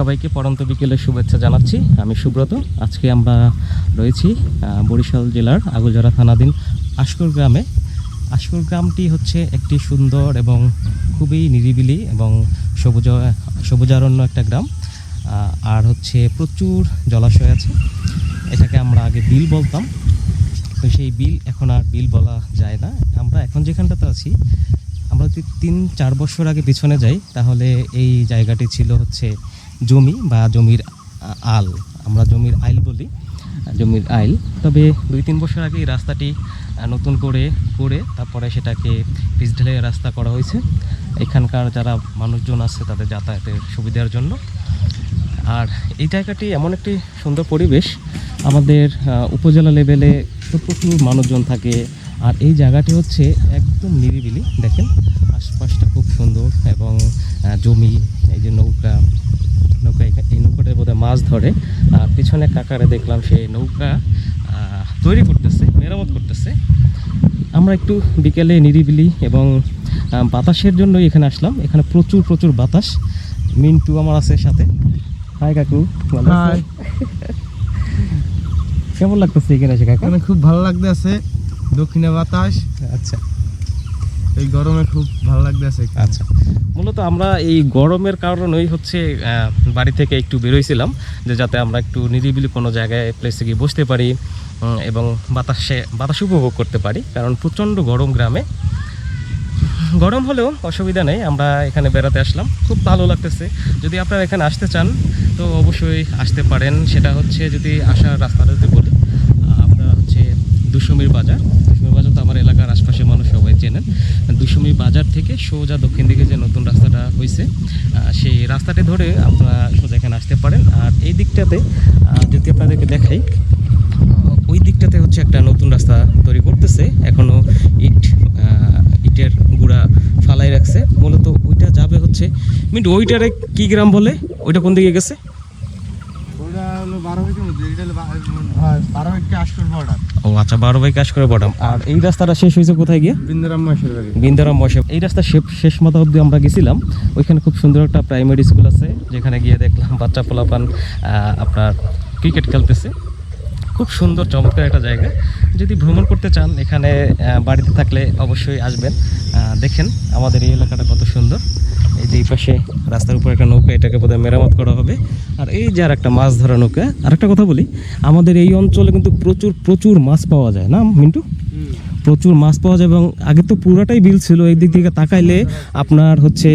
সবাইকে পরন্ত বিকেলের শুভেচ্ছা জানাচ্ছি। আমি সুব্রত। আজকে আমরা রয়েছি বরিশাল জেলার আগলজরা থানাধীন আশকুর গ্রামে। আশকুর গ্রামটি হচ্ছে একটি সুন্দর এবং খুবই নিরিবিলি এবং সবুজ, সবুজারণ্য একটা গ্রাম। আর হচ্ছে প্রচুর জলাশয় আছে। এটাকে আমরা আগে বিল বলতাম। তো সেই বিল এখন আর বিল বলা যায় না। আমরা এখন যেখানটাতে আছি, আমরা যদি তিন চার বছর আগে পিছনে যাই, তাহলে এই জায়গাটি ছিল হচ্ছে জমি বা জমির আল, আমরা জমির আইল বলি, জমির আইল। তবে দুই তিন বছর আগে এই রাস্তাটি নতুন করে করে তারপরে সেটাকে পিচ ঢেলে রাস্তা করা হয়েছে। এখানকার যারা মানুষজন আছে, তাদের যাতায়াতের সুবিধার জন্য। আর এই জায়গাটি এমন একটি সুন্দর পরিবেশ, আমাদের উপজেলা লেভেলে তো প্রচুর মানুষজন থাকে। আর এই জায়গাটি হচ্ছে একদম নিরিবিলি, দেখেন। আশপাশটা খুব সুন্দর এবং জমি, এই যে নৌকা নৌকা এই বোধহয় মাছ ধরে। আর পিছনে কাকারে দেখলাম সে নৌকা তৈরি করতেছে মেরামত করতেছে। আমরা একটু বিকেলে নিরিবিলি এবং বাতাসের জন্যই এখানে আসলাম। এখানে প্রচুর প্রচুর বাতাস। মিন্টু আমার আছে সাথে। হাই কাকু আছো? কেমন লাগতেছে এখানে এসে কাকা? খুব ভালো লাগতে আছে দক্ষিণে বাতাস। আচ্ছা। এই গরমে খুব ভালো লাগতে আছে আচ্ছা। মূলত আমরা এই গরমের কারণেই হচ্ছে বাড়ি থেকে একটু বেরোইছিলাম, যে যাতে আমরা একটু নিরিবিলি কোনো জায়গায় প্লেসে গিয়ে বসতে পারি এবং বাতাসে, বাতাস উপভোগ করতে পারি, কারণ প্রচণ্ড গরম গ্রামে। গরম হলেও অসুবিধা নেই, আমরা এখানে বেড়াতে আসলাম, খুব ভালো লাগতেছে। যদি আপনারা এখানে আসতে চান, তো অবশ্যই আসতে পারেন। সেটা হচ্ছে যদি আসার রাস্তাটা যদি বলি আপনারা হচ্ছে দুশমির বাজার। আমার এলাকার আশপাশের মানুষ সবাই চেনেন। দুশমি বাজার থেকে সোজা দক্ষিণ দিকে যে নতুন রাস্তাটা হয়েছে সেই রাস্তাটি ধরে আপনারা সোজা এখানে আসতে পারেন। আর এই দিকটাতে যদি আপনাদেরকে দেখাই ওই দিকটাতে হচ্ছে একটা নতুন রাস্তা তৈরি করতেছে। এখনও ইট ইটের গুঁড়া ফালাই রাখছে। মূলত ওইটা যাবে হচ্ছে, মিন্টু, ওইটারে কি গ্রাম বলে? ওইটা কোন দিকে গেছে? ওটা হলো বারো হ্যাঁ বারো বর্ডার আচ্ছা বারো বাই কাজ করে বটাম। আর এই রাস্তাটা শেষ হয়েছে কোথায় গিয়ে? বৃন্দারাম বাড়ি। বিন্দারাম মশে এই রাস্তা শেষ মাথা অবধি আমরা গেছিলাম। ওইখানে খুব সুন্দর একটা প্রাইমারি স্কুল আছে যেখানে গিয়ে দেখলাম বাচ্চা পোলাপান আপনার ক্রিকেট খেলতেছে। খুব সুন্দর, চমৎকার একটা জায়গা। যদি ভ্রমণ করতে চান, এখানে বাড়িতে থাকলে অবশ্যই আসবেন। দেখেন আমাদের এই এলাকাটা কত সুন্দর। এই যে পাশে রাস্তার উপর একটা নৌকা, এটাকে বোধহয় মেরামত করা হবে। আর এই যে আর একটা মাছ ধরা নৌকা আর একটা কথা বলি, আমাদের এই অঞ্চলে কিন্তু প্রচুর প্রচুর মাছ পাওয়া যায়, না, মিন্টু? প্রচুর মাছ পাওয়া যায় এবং আগে তো পুরাটাই বিল ছিল, এই দিক থেকে তাকাইলে আপনার হচ্ছে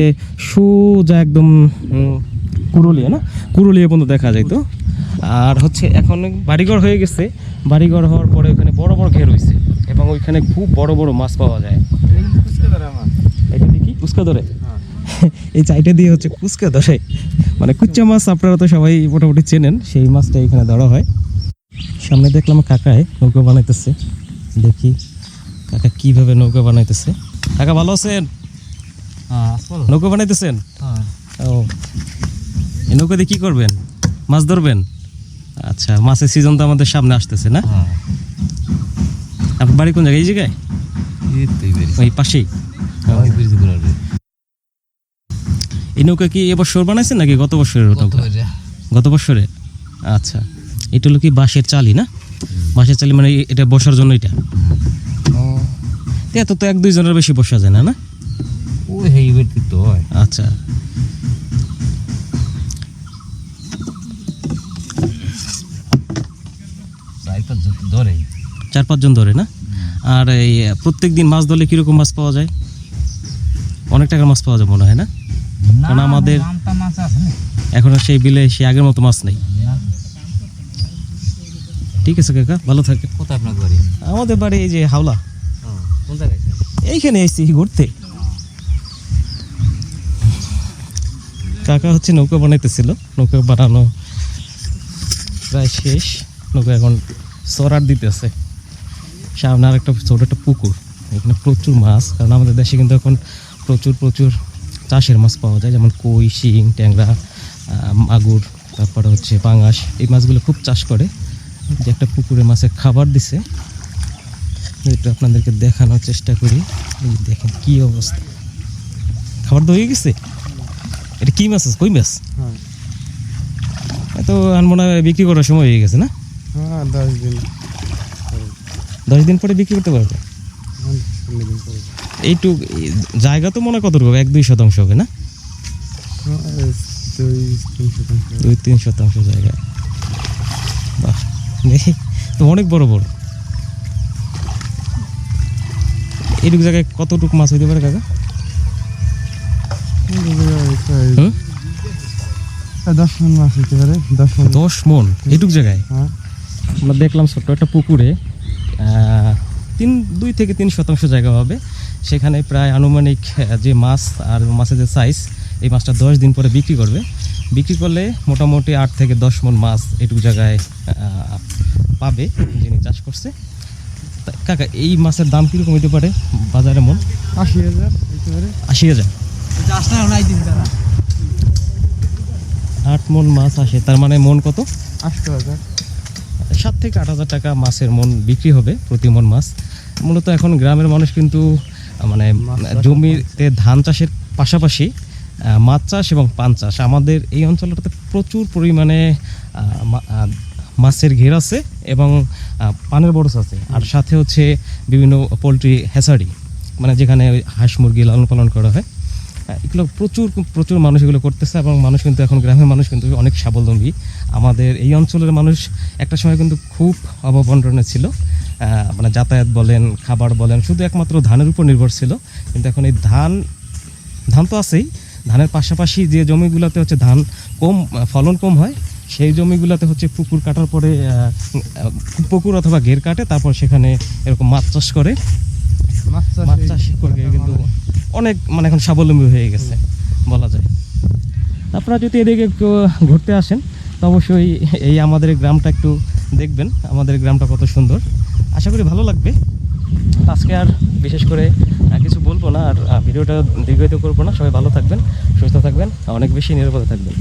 সোজা একদম কুরুলিয়া, না? কুরুলিয়া পর্যন্ত দেখা যায় তো? আর হচ্ছে এখন বাড়িঘর হয়ে গেছে। বাড়িঘর হওয়ার পরে ওখানে বড় বড় ঘের হয়েছে এবং ওইখানে খুব বড় বড় মাছ পাওয়া যায়। এটা দেখি কুচকা ধরে? এই চাইটা দিয়ে হচ্ছে কুচকা ধরে। মানে কুচ্চা মাছ আপনারা তো সবাই মোটামুটি চেনেন সেই মাছটা এখানে ধরা হয়। সামনে দেখলাম কাকায় নৌকা বানাইতেছে। দেখি কাকা কীভাবে নৌকা বানাইতেছে। কাকা ভালো আছেন? নৌকা বানাইতেছেন? ও। এই নৌকা দিয়ে কি করবেন? মাছ ধরবেন? আচ্ছা মাছের সিজন তো আমাদের সামনে আসতেছে না? আপনার বাড়ি কোন জায়গায়? এই জায়গায়? ওই পাশেই। এই নৌকা কি এবছর বানাইছেন নাকি গত বছরের নৌকা? গত বছরে? আচ্ছা এটা হলো কি বাঁশের চালি না? বাঁশের চালি মানে এটা বসার জন্য এটা? এত তো এক দুইজনের বেশি বসা যায় না না? ওই হেই তো হয়। আচ্ছা ধরে চার পাঁচজন ধরে না? আর এই প্রত্যেক দিন মাছ ধরলে কীরকম মাছ পাওয়া যায়? অনেক টাকার মাছ পাওয়া যায় মনে হয় না? কারণ আমাদের- এখন আর সেই বিলে সেই আগের মতো মাছ নেই। ঠিক আছে কাকা ভালো থাকে কোথায় আপনার বাড়ি? আমাদের বাড়ি এই যে হাওলা। এইখানে এসেছি ঘুরতে। কাকা হচ্ছে নৌকা বানাইতেছিল। নৌকা বানানো প্রায় শেষ। নৌকা এখন সরার দিতেছে। সামনে আর একটা ছোট একটা পুকুর। এখানে প্রচুর মাছ কারণ আমাদের দেশে কিন্তু এখন প্রচুর প্রচুর চাষের মাছ পাওয়া যায় যেমন কই শিং ট্যাংরা মাগুর তারপরে হচ্ছে পাঙাশ। এই মাছগুলো খুব চাষ করে। যে একটা পুকুরে মাছের খাবার দিছে। একটু আপনাদেরকে দেখানোর চেষ্টা করি। এই দেখেন কি অবস্থা। খাবার তো হয়ে গেছে? এটা কী মাছ আছে? কই মাছ? তো আর মনে হয় বিক্রি করার সময় হয়ে গেছে না? দশ দিন। দশ দিন পরে বিক্রি করতে পারবে? হ্যাঁ, পনেরো দিন পরে। এইটুক এই জায়গা তো মনে কতটুকু এক দুই শতাংশ হবে না? হ্যাঁ, দুই তিন শতাংশ। জায়গা। বাহ তো অনেক বড় বড়। এইটুকু জায়গায় কতটুকু মাছ হইতে পারে কাকা? দশ মন মাছ হতে পারে দশ মন। দশ মন? এইটুক জায়গায়? হ্যাঁ। আমরা দেখলাম ছোট্ট একটা পুকুরে তিন দুই থেকে তিন শতাংশ জায়গা হবে। সেখানে প্রায় আনুমানিক যে মাছ আর মাছের যে সাইজ এই মাছটা দশ দিন পরে বিক্রি করবে। বিক্রি করলে মোটামুটি আট থেকে দশ মন মাছ এটুকু জায়গায় পাবে যিনি চাষ করছে। তা কাকা এই মাছের দাম কীরকম হতে পারে বাজারে মন? আশি হাজার আশি হাজার? আট মন মাছ আসে তার মানে মন কত? আটশো হাজার। সাত থেকে আট হাজার টাকা মাছের মন বিক্রি হবে প্রতি মন মাছ মূলত এখন গ্রামের মানুষ কিন্তু মানে জমিতে ধান চাষের পাশাপাশি মাছ চাষ এবং পান চাষ। আমাদের এই অঞ্চলটাতে প্রচুর পরিমাণে মাছের ঘের আছে এবং পানের বরস আছে। আর সাথে হচ্ছে বিভিন্ন পোলট্রি হ্যাসারি মানে যেখানে ওই হাঁস মুরগি লালন পালন করা হয়। এগুলো প্রচুর প্রচুর মানুষ এগুলো করতেছে এবং মানুষ কিন্তু এখন গ্রামের মানুষ কিন্তু অনেক স্বাবলম্বী। আমাদের এই অঞ্চলের মানুষ একটা সময় কিন্তু খুব অববন্টনে ছিল। মানে যাতায়াত বলেন খাবার বলেন শুধু একমাত্র ধানের উপর নির্ভর ছিল। কিন্তু এখন এই ধান ধান তো আছেই। ধানের পাশাপাশি যে জমিগুলোতে হচ্ছে ধান কম ফলন কম হয় সেই জমিগুলোতে হচ্ছে পুকুর কাটার পরে পুকুর অথবা ঘের কাটে তারপর সেখানে এরকম মাছ চাষ করে। মাছ চাষ করে কিন্তু অনেক মানে এখন স্বাবলম্বী হয়ে গেছে, বলা যায়। আপনারা যদি এদিকে একটু ঘুরতে আসেন, তো অবশ্যই এই আমাদের গ্রামটা একটু দেখবেন। আমাদের গ্রামটা কত সুন্দর। আশা করি ভালো লাগবে। আজকে আর বিশেষ করে কিছু বলব না, আর ভিডিওটা দীর্ঘায়িত করব না। সবাই ভালো থাকবেন, সুস্থ থাকবেন, অনেক বেশি নিরাপদে থাকবেন।